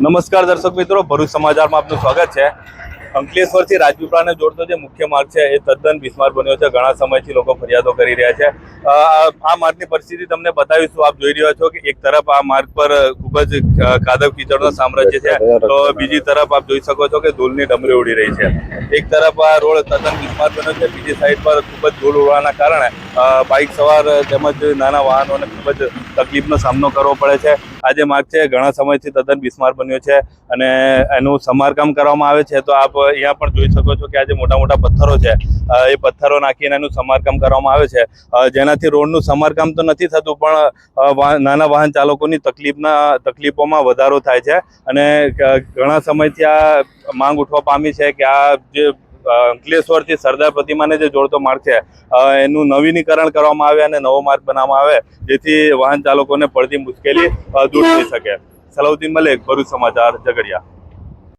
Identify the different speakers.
Speaker 1: નમસ્કાર દર્શક મિત્રો, ભરૂચ સમાચારમાં આપનું સ્વાગત છે. અંકલેશ્વરથી રાજપીપળાને જોડતો જે મુખ્ય માર્ગ છે, એ તદ્દન બિસ્માર બન્યો છે. ઘણા સમયથી લોકો ફરિયાદો કરી રહ્યા છે. આ માર્ગની પરિસ્થિતિ તમને બતાવીશું આપ જોઈ રહ્યા છો કે એક તરફ આ માર્ગ પર ખૂબ જ કાદવ કીચડનો સામ્રાજ્ય છે. તો બીજી તરફ આપ જોઈ શકો છો કે ધૂળની ડમરી ઉડી રહી છે. એક તરફ આ રોડ તદ્દન બિસ્માર બન્યો છે. બીજી સાઈડ પર ખૂબ જ ધૂળ ઉડવાના કારણે બાઇક સવાર તેમજ નાના વાહનોને ખૂબ જ તકલીફનો સામનો કરવો પડે છે. આ જે માર્ગ છે, ઘણા સમયથી તદ્દન બિસ્માર બન્યો છે અને એનું સમારકામ કરવામાં આવે છે. તો આપ અહીંયા પણ જોઈ શકો છો કે આ જે મોટા મોટા પથ્થરો છે. એ પથ્થરો નાખીને એનું સમારકામ કરવામાં આવે છે. જેનાથી રોડનું સમારકામ તો નથી થતું, પણ નાના વાહન ચાલકોની તકલીફના, તકલીફોમાં વધારો થાય છે. અને ઘણા સમયથી આ માંગ ઉઠવા પામી છે કે આ જે અંકલેશ્વરથી સરદાર પ્રતિમાને જે જોડતો માર્ગ છે એનું નવીનીકરણ કરવામાં આવે અને નવો માર્ગ બનાવવામાં આવે જેથી વાહન ચાલકોને પડતી મુશ્કેલી દૂર થઈ શકે. સલાઉદ્દીન મલેક ભરૂચ સમાચાર ઝઘડિયા.